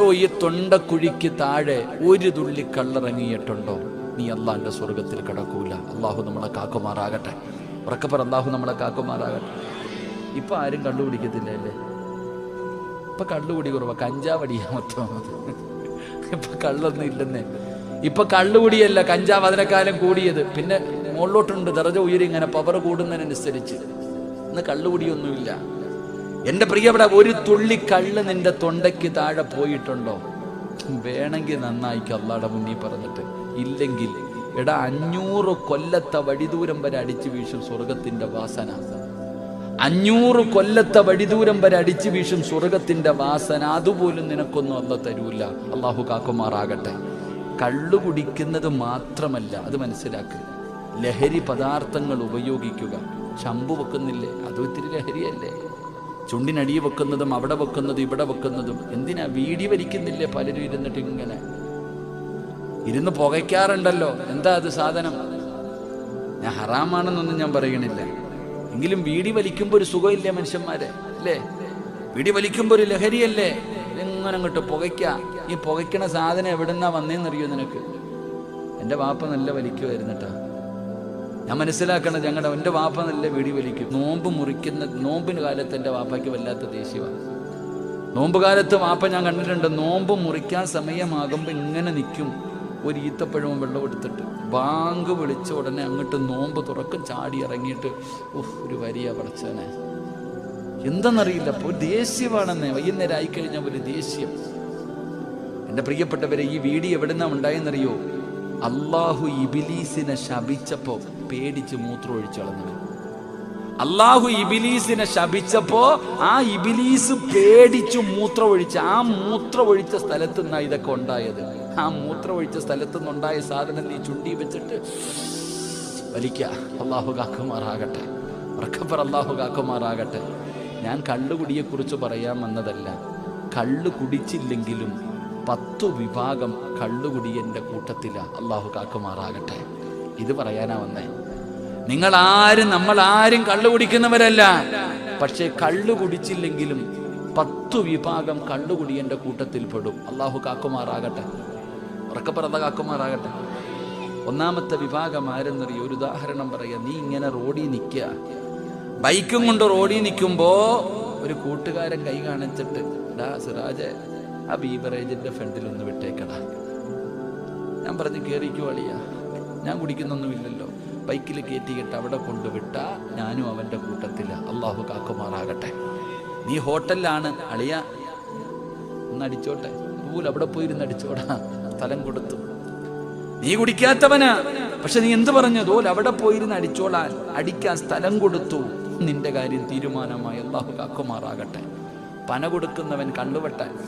എടോ ഈ തൊണ്ടക്കുഴിക്ക് താഴെ ഒരു തുള്ളി കള്ളിറങ്ങിയിട്ടുണ്ടോ? നീ അള്ളാന്റെ സ്വർഗത്തിൽ കിടക്കൂല. അള്ളാഹു നമ്മളെ കാക്കുമാറാകട്ടെ. ഉറക്കപ്പർ അള്ളാഹു നമ്മളെ കാക്കുമാറാകട്ടെ. ഇപ്പൊ ആരും കണ്ടുപിടിക്കത്തില്ല അല്ലേ? ഇപ്പൊ കള്ളുകുടി കുറവാ. കഞ്ചാവടിയാ മൊത്തം ഇപ്പൊ കള്ളൊന്നും ഇല്ലെന്നേ. ഇപ്പൊ കള്ളുകുടിയല്ല കഞ്ചാവ് അതിനെക്കാലം കൂടിയത്. പിന്നെ മുകളിലോട്ടുണ്ട് ദറജ ഉയരി ഇങ്ങനെ പവർ കൂടുന്നതിനനുസരിച്ച്. ഇന്ന് കള്ളുകുടിയൊന്നുമില്ല. എന്റെ പ്രിയപ്പെട്ട ഒരു തുള്ളി കള്ള് നിന്റെ തൊണ്ടയ്ക്ക് താഴെ പോയിട്ടുണ്ടോ? വേണമെങ്കിൽ നന്നായിക്കും അള്ളാടെ മുന്നിൽ പറഞ്ഞിട്ട്. ഇല്ലെങ്കിൽ എടാ അഞ്ഞൂറ് കൊല്ലത്തെ വഴിദൂരം വരെ അടിച്ചു വീശും സ്വർഗത്തിന്റെ വാസന. അഞ്ഞൂറ് കൊല്ലത്തെ വഴിദൂരം വരെ അടിച്ചു വീശും സ്വർഗത്തിന്റെ വാസന. അതുപോലും നിനക്കൊന്നും അല്ല തരൂല. അള്ളാഹു കാക്കുമാറാകട്ടെ. കള്ളു കുടിക്കുന്നത് മാത്രമല്ല അത് മനസ്സിലാക്കുക ലഹരി പദാർത്ഥങ്ങൾ ഉപയോഗിക്കുക. ശമ്പു വെക്കുന്നില്ലേ? അതും ഇത്തിരി ലഹരിയല്ലേ? ചുണ്ടിനടി വെക്കുന്നതും അവിടെ വെക്കുന്നതും ഇവിടെ വെക്കുന്നതും എന്തിനാ വീടി വലിക്കുന്നില്ലേ പലരും ഇരുന്നിട്ട് ഇങ്ങനെ? ഇരുന്ന് പുകയ്ക്കാറുണ്ടല്ലോ. എന്താ അത് സാധനം? ഞാൻ ഹറാമാണെന്നൊന്നും ഞാൻ പറയണില്ല. എങ്കിലും വീടി വലിക്കുമ്പോൾ ഒരു സുഖമില്ലേ മനുഷ്യന്മാരെ? അല്ലേ? വീടി വലിക്കുമ്പോൾ ഒരു ലഹരിയല്ലേ? എങ്ങനെ അങ്ങോട്ട് പുകയ്ക്ക? ഈ പുകയ്ക്കണ സാധനം എവിടുന്നാ വന്നേന്നറിയോ നിനക്ക്? എന്റെ വാപ്പ നല്ല വലിക്കുമായിരുന്നിട്ടാ ഞാൻ മനസ്സിലാക്കണം ഞങ്ങളുടെ എന്റെ വാപ്പ നല്ല വീടി വലിക്കും. നോമ്പ് മുറിക്കുന്ന നോമ്പിന് കാലത്ത് എന്റെ വാപ്പയ്ക്ക് വല്ലാത്ത ദേഷ്യമാണ്. നോമ്പ് കാലത്ത് വാപ്പ ഞാൻ കണ്ടിട്ടുണ്ട് നോമ്പ് മുറിക്കാൻ സമയമാകുമ്പോൾ ഇങ്ങനെ നിൽക്കും ഒരു ഈത്തപ്പഴവും വെള്ളം എടുത്തിട്ട് ബാങ്ക് വിളിച്ച ഉടനെ അങ്ങോട്ട് നോമ്പ് തുറക്കും ചാടി ഇറങ്ങിയിട്ട് ഓഹ് ഒരു വരിയ പടച്ചനെ എന്തെന്നറിയില്ല ഒരു ദേഷ്യമാണെന്നേ വൈകുന്നേരം ആയിക്കഴിഞ്ഞാൽ ഒരു ദേഷ്യം. എന്റെ പ്രിയപ്പെട്ടവരെ ഈ വീഡിയോ എവിടുന്നാ ഉണ്ടായെന്നറിയോ? അള്ളാഹു ഇബിലീസിനെ ശപിച്ചപ്പോ പേടിച്ച് മൂത്രം ഒഴിച്ചളഞ്ഞു അള്ളാഹു ഇബിലീസിനെ ശപിച്ചപ്പോ ആ ഇബിലീസ് പേടിച്ചു മൂത്രം ഒഴിച്ച് ആ മൂത്രം ഒഴിച്ച സ്ഥലത്ത് നിന്നാണ് ഇതൊക്കെ ഉണ്ടായത്. ആ മൂത്രം ഒഴിച്ച സ്ഥലത്ത് നിന്നുണ്ടായ സാധനം നീ ചുണ്ടി വെച്ചിട്ട് വലിക്ക. അള്ളാഹു കാക്കുമാറാകട്ടെ. ഉറക്കപ്പർ അള്ളാഹു കാക്കുമാറാകട്ടെ. ഞാൻ കള്ളുകുടിയെ കുറിച്ച് പറയാൻ വന്നതല്ല. കള്ളു കുടിച്ചില്ലെങ്കിലും പത്തു വിഭാഗം കള്ളുകുടിയന്റെ കൂട്ടത്തില. അള്ളാഹു കാക്കുമാറാകട്ടെ. ഇത് പറയാനാ വന്നേ. നിങ്ങൾ ആരും നമ്മൾ ആരും കള്ളു കുടിക്കുന്നവരല്ല. പക്ഷേ കള്ളു കുടിച്ചില്ലെങ്കിലും പത്തു വിഭാഗം കള്ളുകുടിയന്റെ കൂട്ടത്തിൽ പെടും. അള്ളാഹു കാക്കുമാറാകട്ടെ. ഉറക്കപ്പറത കാക്കുമാറാകട്ടെ. ഒന്നാമത്തെ വിഭാഗം ആരെന്നറിയോ? ഒരു ഉദാഹരണം പറയാ. നീ ഇങ്ങനെ റോഡിൽ നിൽക്കുക ബൈക്കും കൊണ്ട് റോഡിൽ നിൽക്കുമ്പോ ഒരു കൂട്ടുകാരൻ കൈ കാണിച്ചിട്ട് ഡാ സിറാജ് ആ ബീവറേജിന്റെ ഫ്രണ്ടിൽ ഒന്ന് വിട്ടേക്കടാ. ഞാൻ പറഞ്ഞു കേറിക്കോ അളിയ. ഞാൻ കുടിക്കുന്നൊന്നുമില്ലല്ലോ. ബൈക്കിൽ കയറ്റിയിട്ട് അവിടെ കൊണ്ടുവിട്ട ഞാനും അവന്റെ കൂട്ടത്തിൽ അള്ളാഹു കാക്കുമാറാകട്ടെ. നീ ഹോട്ടലിലാണ് അളിയ. ഒന്ന് അടിച്ചോട്ടെ. പൂൽ അവിടെ പോയിരുന്ന് അടിച്ചോടാ. സ്ഥലം കൊടുത്തു. നീ കുടിക്കാത്തവനാ. പക്ഷെ നീ എന്ത് പറഞ്ഞു? തോൽ അവിടെ പോയിരുന്ന് അടിച്ചോളാൻ അടിക്കാൻ സ്ഥലം കൊടുത്തു. നിന്റെ കാര്യം തീരുമാനമായി അള്ളാഹു കാക്കുമാറാകട്ടെ. പന കൊടുക്കുന്നവൻ കണ്ടുവട്ടാൻ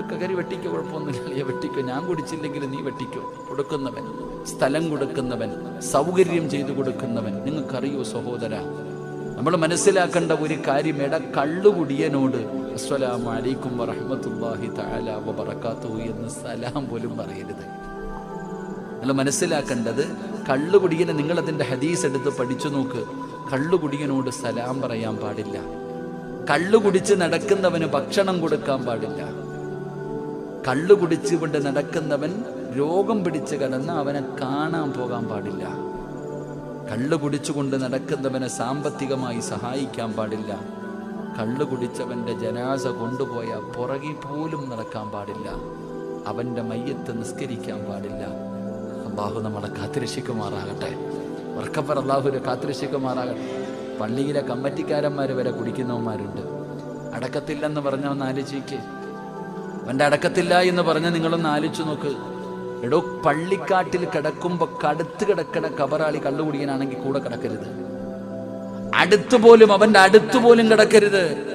കൊടുക്കകരി വെട്ടിക്കോ കുഴപ്പമൊന്നുമില്ല. വെട്ടിക്കോ. ഞാൻ കുടിച്ചില്ലെങ്കിൽ നീ വെട്ടിക്കോ. കൊടുക്കുന്നവൻ സ്ഥലം കൊടുക്കുന്നവൻ സൗകര്യം ചെയ്തു കൊടുക്കുന്നവൻ. നിങ്ങൾക്കറിയോ സഹോദര നമ്മൾ മനസ്സിലാക്കേണ്ട ഒരു കാര്യം എട കള്ളുകുടിയനോട് അസ്സലാം അലൈക്കും വറഹ്മത്തുള്ളാഹി തആല വബറകാതുഹു എന്ന് സലാം പോലും പറയരുത്. നമ്മൾ മനസ്സിലാക്കേണ്ടത് കള്ളുകുടിയനെ നിങ്ങൾ അതിന്റെ ഹദീസ് എടുത്ത് പഠിച്ചു നോക്ക്. കള്ളുകുടിയനോട് സലാം പറയാൻ പാടില്ല. കള്ളു കുടിച്ച് നടക്കുന്നവന് ഭക്ഷണം കൊടുക്കാൻ പാടില്ല. കള്ളു കുടിച്ചുകൊണ്ട് നടക്കുന്നവൻ രോഗം പിടിച്ച് കിടന്ന് അവനെ കാണാൻ പോകാൻ പാടില്ല. കള്ളു കുടിച്ചുകൊണ്ട് നടക്കുന്നവനെ സാമ്പത്തികമായി സഹായിക്കാൻ പാടില്ല. കള്ളു കുടിച്ചവന്റെ ജനാസ കൊണ്ടുപോയ പുറകിൽ പോലും നടക്കാൻ പാടില്ല. അവന്റെ മയ്യത്ത് നിസ്കരിക്കാൻ പാടില്ല. അള്ളാഹു നമ്മളെ കാത്തിരക്ഷിക്കുമാറാകട്ടെ. ഉറക്കപ്പർ അള്ളാഹുരെ കാത്തിരക്ഷിക്കുമാറാകട്ടെ. പള്ളിയിലെ കമ്മറ്റിക്കാരന്മാർ വരെ കുടിക്കുന്നവന്മാരുണ്ട്. അടക്കത്തില്ലെന്ന് പറഞ്ഞവന്ന് ആലോചിക്ക്. അവന്റെ അടക്കത്തില്ല എന്ന് പറഞ്ഞ് നിങ്ങളൊന്ന് ആലോചിച്ചു നോക്ക്. എടോ പള്ളിക്കാട്ടിൽ കിടക്കുമ്പോ കടുത്ത് കിടക്കണ കബറാളി കള്ളുകുടിയനാണെങ്കിൽ കൂടെ കിടക്കരുത്. അടുത്തുപോലും അവന്റെ അടുത്തുപോലും കിടക്കരുത്.